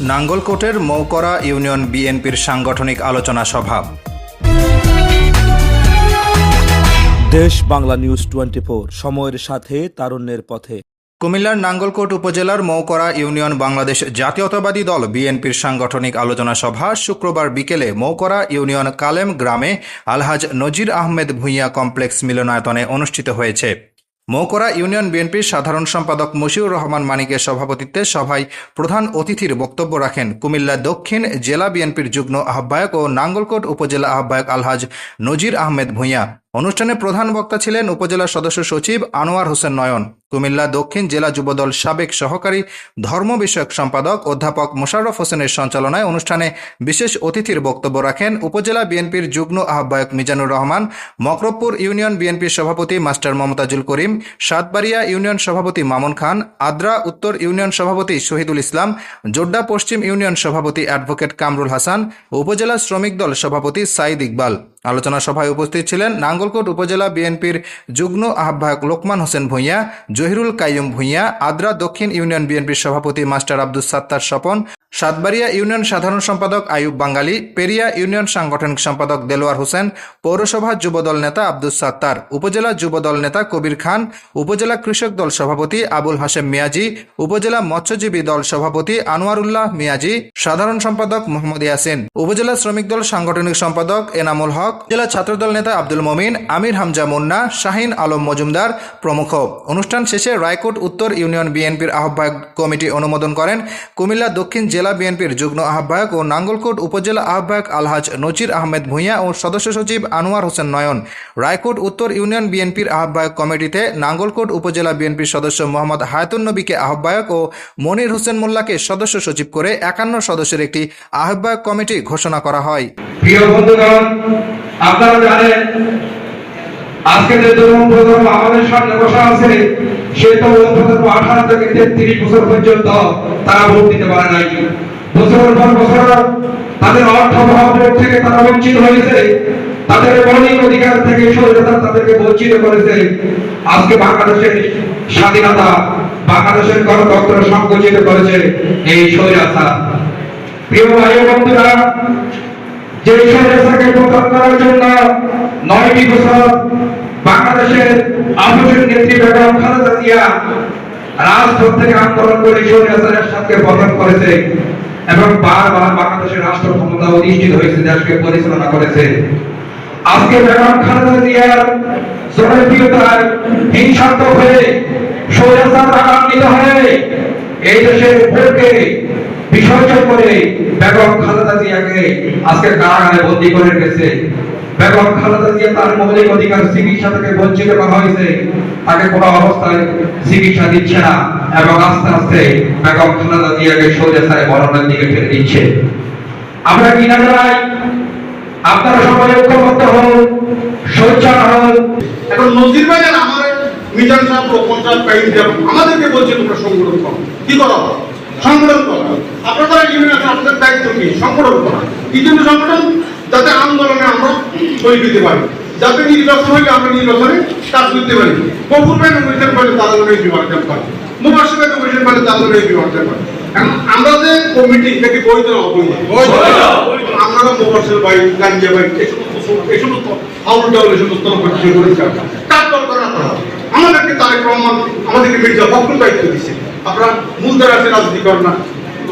নাঙ্গলকোটের মৌকরা union বিএনপির সাংগঠনিক আলোচনা সভা। দেশ বাংলা নিউজ টোয়েন্টি সময়ের সাথে তারুণ্যের পথে। কুমিল্লার নাঙ্গলকোট উপজেলার মৌকরা ইউনিয়ন বাংলাদেশ জাতীয়তাবাদী দল বিএনপির সাংগঠনিক আলোচনা সভা শুক্রবার বিকেলে মৌকরা ইউনিয়ন কালেম গ্রামে আলহাজ নজির আহমেদ ভূঁইয়া কমপ্লেক্স মিলনায়তনে অনুষ্ঠিত হয়েছে। মৌকরা ইউনিয়ন বিএনপির সাধারণ সম্পাদক মশিউর রহমান মানিকের সভাপতিত্বে সভায় প্রধান অতিথির বক্তব্য রাখেন কুমিল্লা দক্ষিণ জেলা বিএনপির যুগ্ম আহ্বায়ক ও নাঙ্গলকোট উপজেলা আহ্বায়ক আলহাজ নজির আহমেদ ভূঁইয়া। অনুষ্ঠানে প্রধান বক্তা ছিলেন উপজেলা সদস্য সচিব আনোয়ার হোসেন নয়ন। কুমিল্লা দক্ষিণ জেলা যুবদল সাবেক সহকারী ধর্ম বিষয়ক সম্পাদক অধ্যাপক মোশাররফ হোসেনের সঞ্চালনায় অনুষ্ঠানে বিশেষ অতিথির বক্তব্য রাখেন উপজেলা বিএনপির যুগ্ম আহ্বায়ক মিজানুর রহমান, মকরবপুর ইউনিয়ন বিএনপির সভাপতি মাস্টার মমতাজুল করিম, সাতবাড়িয়া ইউনিয়ন সভাপতি মামুন খান, আদ্রা উত্তর ইউনিয়ন সভাপতি শহীদুল ইসলাম, জোড্ডা পশ্চিম ইউনিয়ন সভাপতি অ্যাডভোকেট কামরুল হাসান, উপজেলা শ্রমিক দল সভাপতি সাইদ ইকবাল। আলোচনা সভায় উপস্থিত ছিলেন নাঙ্গলকোট উপজেলা বিএনপির যুগ্ম আহ্বায়ক লোকমান হোসেন ভূঁইয়া, জহিরুল কাইম ভূঁইয়া, আদ্রা দক্ষিণ ইউনিয়ন বিএনপির সভাপতি মাস্টার আব্দুল সাত্তার স্বপন সাতবাড়িয়া ইউনিয়ন সাধারণ সম্পাদক আয়ুব বাঙ্গালী, পেরিয়া ইউনিয়ন সাংগঠনিক সম্পাদক দেলোয়ার হোসেন, পৌরসভা যুবদল নেতা আব্দুল সাত্তার, উপজেলা যুবদল নেতা কবির খান, উপজেলা কৃষক দল সভাপতি আবুল হাশেম মিয়াজি, উপজেলা মৎস্যজীবী দল সভাপতি আনোয়ারুল্লাহ মিয়াজি, সাধারণ সম্পাদক মোহাম্মদ ইয়াসিন, উপজেলা শ্রমিক দল সাংগঠনিক সম্পাদক এনামুল হক জেলা ছাত্রদল নেতা আব্দুল মমিন, আমির হামজা মুন্না, শাহিন আলম মজুমদার প্রমুখ। অনুষ্ঠান শেষে রায়কোট উত্তর ইউনিয়ন বিএনপির আহ্বায়ক কমিটি অনুমোদন করেন। কুমিল্লা দক্ষিণ জেলা বিএনপির যুগ্ম আহ্বায়ক ও নাঙ্গলকোট উপজেলা আহ্বায়ক আলহাজ নজির আহমেদ ভূঁইয়া ও সদস্য সচিব আনোয়ার হোসেন নয়ন। রায়কোট উত্তর ইউনিয়ন বিএনপির আহ্বায়ক কমিটিতে নাঙ্গলকোট উপজেলা বিএনপির সদস্য মোহাম্মদ হায়াতুন নবীকে আহ্বায়ক ও মনির হোসেন মোল্লাকে সদস্য সচিব করে একান্ন সদস্যের একটি আহ্বায়ক কমিটি ঘোষণা করা হয়। আপনারা জানেন আজকে যে তরুণ প্রজন্ম আমাদের সামনে বসা আছে সে তরুণ আঠারো থেকে তেত্রিশ বছর পর্যন্ত তারা তাদের অর্থ থেকে তারা বঞ্চিত হয়েছে তাদের মৌলিক অধিকার থেকে বঞ্চিত করেছে। আজকে বাংলাদেশের স্বাধীনতা, বাংলাদেশের গণতন্ত্র সংকুচিত করেছে এই স্বৈরাচার। প্রিয় ভাই বন্ধুরা যে স্বৈরাচারকে প্রকাশ করার জন্য নয়টি বছর বাংলাদেশের নেত্রী বেগম খালেদা জিয়া রাজপথ থেকে আন্দোলন করে সাথে পতন করেছে এবং বারবার বাংলাদেশের রাষ্ট্র ক্ষমতা অধিষ্ঠিত হয়েছে, দেশকে পরিচালনা করেছে। আজকে বেগম খালেদা জিয়ার হয়ে হয়ে এই দেশের ভোটকে বিসর্জন করে বেগম খালেদা জিয়াকে আজকে কারাগারে বন্দী করে রেখেছে। বেগম খালেদা জিয়া তার মৌলিক অধিকার চিকিৎসা থেকে বঞ্চিত করা হয়েছে। তাকে কোনো অবস্থায় চিকিৎসা দিচ্ছে না এবং আস্তে আস্তে বেগম খালেদা জিয়াকে সোজা সৌরেসারে মরণের দিকে ঠেলে দিচ্ছে। আমরা কিনা জানাই আপনারা সবাই ঐক্যবদ্ধ হন সোচ্চার হন। এখন নজির ভাই আর আমার মিজান সাহেব রোপন সাহেব সাহেব, আমাদেরকে বলছে তোমরা সংগঠন করো। কি করো সংগঠন করো আপনারা ইউনিয়ন আপনাদের দায়িত্ব কি? সংগঠন করা কি জন্য সংগঠন? যাতে আন্দোলনে আমরা শহীদ দিতে পারি। যাতে নির্বাচন হইলে আমরা নির্বাচনে কাজ করতে পারি। কপুর ভাই নমিনেশন পাইলে তাদের নামে বিভাজন পাই মুবাসির ভাই নমিনেশন পাইলে তাদের নামে বিভাজন পাই আমরা যে কমিটি থেকে বৈধ অবৈধ? আমরা মুবাসির ভাই গাঞ্জা ভাই এই সমস্ত আউল ডাউল এই সমস্ত করেছি আমরা কাজ দরকার আপনারা আমাদেরকে তারেক রহমান আমাদেরকে মির্জা ফখরুল দায়িত্ব দিচ্ছে আপনারা মূলধারা আছে রাজনীতি করেন না।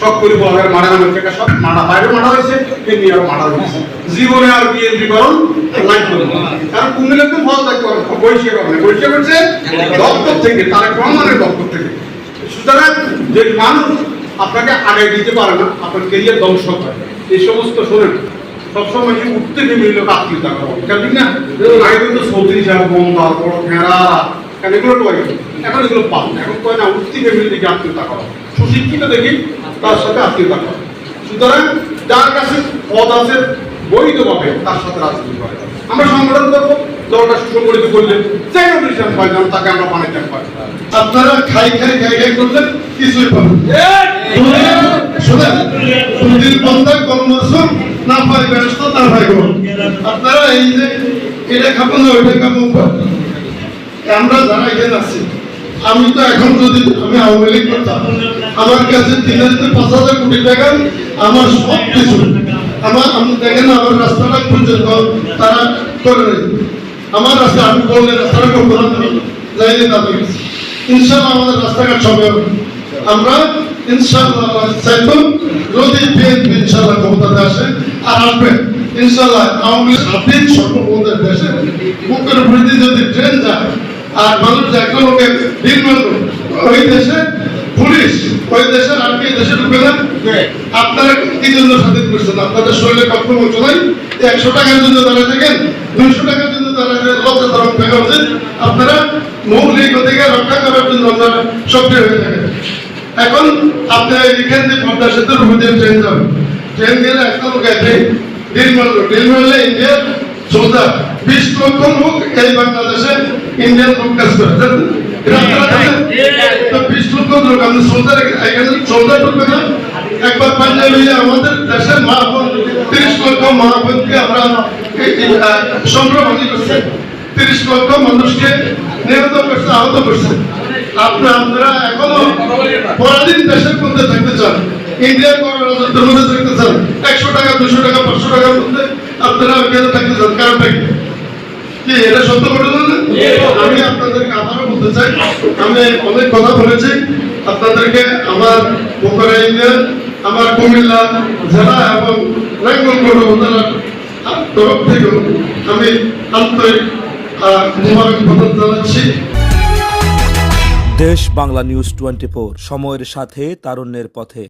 সব করে বলার মারা নামের থেকে সব মারা বাইরে মারা হয়েছে এমনি আরও মারা হয়েছে। জীবনে আর বিএনপি করুন লাইফ করুন কারণ কুমিল্লা তো ভালো থাকতে পারে বৈশে করবে বৈশে করছে দপ্তর থেকে, তার প্রমাণের দপ্তর থেকে। সুতরাং যে মানুষ আপনাকে আগে দিতে পারে না, আপনার কেরিয়ার ধ্বংস করে এই সমস্ত শোনেন, সবসময় যে উঠতে নেমে লোক আত্মীয়তা করো কেন ঠিক না? আগে কিন্তু চৌধুরী সাহেব বন্দার বড় ফেরা কারণ এগুলো তো এখন এগুলো পান এখন কয় না, উঠতে ফ্যামিলি থেকে আত্মীয়তা করো সুশিক্ষিত দেখি তার সাথে আত্মীয়তা করো সুতরাং যার কাছে পদ আছে, বৈধভাবে তার সাথে রাজনীতি করে আমরা সংগঠন করব, দলটা সুসংগঠিত তাকে আমরা বানাইতে পারি আপনারা খাই খাই খাই খাই করলেন, কিছুই পাবেন শোনেন, দুদিন বন্ধা কর্মসূর না পাই ব্যস্ত না পাই আপনারা এই যে, এটা খাব না, ওইটা খাব আমরা যারা এখানে আছি, আমি তো এখন যদি, আমি আওয়ামী লীগ করতাম আমার কাছে তিন হাজার পাঁচ হাজার কোটি টাকা, আমার সব কিছু। আমার আমি দেখেন আমার রাস্তাটা পর্যন্ত তারা করে আমার রাস্তা, আমি বললে রাস্তাটা করব না তাদের ইনশাল্লাহ আমাদের রাস্তাঘাট সবে আমরা ইনশাল্লাহ চাইতো যদি বিএনপি ইনশাল্লাহ ক্ষমতাতে আসে, আর আসবে। ইনশাল্লাহ আওয়ামী স্বাধীন সর্বভৌমের দেশে, বুকের দিয়ে যদি ট্রেন যায়, আর মানুষ একটা লোকে দিন ওই দেশে পুলিশ ওই দেশের আর দেশে ঢুকে না? আপনারা কি জন্য স্বাধীন করছেন? আপনাদের শরীরে কখনো মতো নাই? একশো টাকার জন্য দাঁড়ায় থাকেন দুইশো টাকার জন্য দাঁড়ায় লজ্জা ধরম থাকা উচিত আপনারা মৌলিক অধিকার রক্ষা করার জন্য আপনারা সক্রিয় হয়ে থাকেন। এখন আপনারা এখান থেকে পদ্মা সেতুর উপর দিয়ে ট্রেন যাবে। ট্রেন গেলে একটা লোক আছে ডিল মারলো। ডিল মারলে ইন্ডিয়ার সোলজার বিশ লক্ষ লোক এই বাংলাদেশে ইন্ডিয়ান লোক কাজ করে। বিশ আমরা সংগ্রহণী করছে আপনারা এখনও পরাধীন দেশের মধ্যে থাকতে চান ইন্ডিয়ার থাকতে চান একশো টাকা দুশো টাকা পাঁচশো টাকার মধ্যে আপনারা থাকতে চান কারণটা কি এটা সত্য ঘটনা না? আমি আপনাদেরকে আবারও বলতে চাই আমি অনেক কথা বলেছি। আপনাদেরকে আমার ইউনিয়ন আমার কুমিল্লা জেলা এবং উপজেলার তরফ থেকেও আমি আন্তরিক মোবারকবাদ জানাচ্ছি। দেশ বাংলা নিউজ টোয়েন্টি সময়ের সাথে তারুণ্যের পথে।